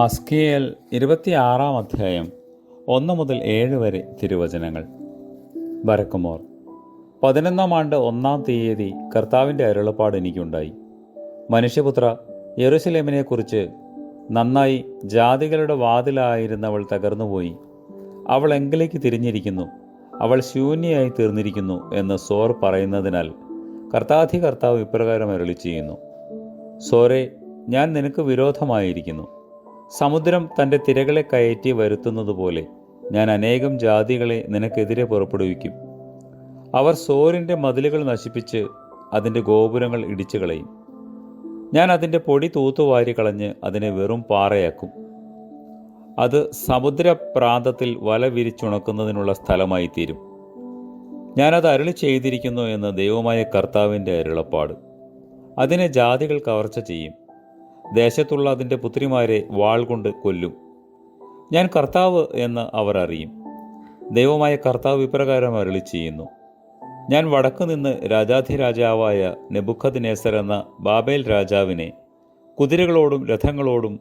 ഹസ്കിയേൽ ഇരുപത്തിയാറാം അധ്യായം ഒന്ന് മുതൽ ഏഴ് വരെ തിരുവചനങ്ങൾ. ബരക്കുമോർ പതിനൊന്നാം ആണ്ട് ഒന്നാം തീയതി കർത്താവിന്റെ അരുളപ്പാട് എനിക്കുണ്ടായി. മനുഷ്യപുത്ര യെറുസലേമിനെക്കുറിച്ച് നന്നായി ജാതികളുടെ വാതിലായിരുന്നവൾ തകർന്നുപോയി. അവൾ എങ്കിലേക്ക് തിരിഞ്ഞിരിക്കുന്നു. അവൾ ശൂന്യയായി തീർന്നിരിക്കുന്നു എന്ന് സോർ പറയുന്നതിനാൽ കർത്താധി കർത്താവ് ഇപ്രകാരം അരുളി ചെയ്യുന്നു സോറെ ഞാൻ നിനക്ക് വിരോധമായിരിക്കുന്നു. സമുദ്രം തന്റെ തിരകളെ കയറ്റി വരുത്തുന്നതുപോലെ ഞാൻ അനേകം ജാതികളെ നിനക്കെതിരെ പുറപ്പെടുവിക്കും. അവർ സോറിന്റെ മതിലുകൾ നശിപ്പിച്ച് അതിന്റെ ഗോപുരങ്ങൾ ഇടിച്ചു കളയും. ഞാൻ അതിന്റെ പൊടി തൂത്തുവാരി കളഞ്ഞ് അതിനെ വെറും പാറയാക്കും. അത് സമുദ്ര പ്രാന്തത്തിൽ വല വിരിച്ചുണക്കുന്നതിനുള്ള സ്ഥലമായി തീരും ഞാനത് അരുളി ചെയ്തിരിക്കുന്നു എന്ന് ദൈവമായ കർത്താവിന്റെ അരുളപ്പാട്. അതിനെ ജാതികൾ കവർച്ച ചെയ്യും. ദേശത്തുള്ള അതിന്റെ പുത്രിമാരെ വാൾ കൊണ്ട് കൊല്ലും. ഞാൻ കർത്താവ് എന്ന് അവർ അറിയും. ദൈവമായ കർത്താവ് ഇപ്രകാരം അരളി ചെയ്യുന്നു. ഞാൻ വടക്കു നിന്ന് രാജാധിരാജാവായ നെബുഖദ് നേസർ എന്ന ബാബേൽ രാജാവിനെ കുതിരകളോടും രഥങ്ങളോടും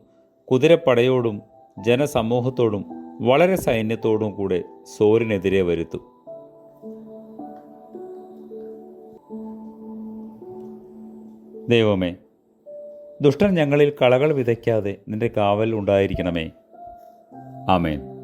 കുതിരപ്പടയോടും ജനസമൂഹത്തോടും വളരെ സൈന്യത്തോടും കൂടെ സോറിനെതിരെ വരുത്തും. ദൈവമേ ദുഷ്ടൻ ഞങ്ങളിൽ കളകൾ വിതയ്ക്കാതെ നിന്റെ കാവൽ ഉണ്ടായിരിക്കണമേ. ആമേൻ.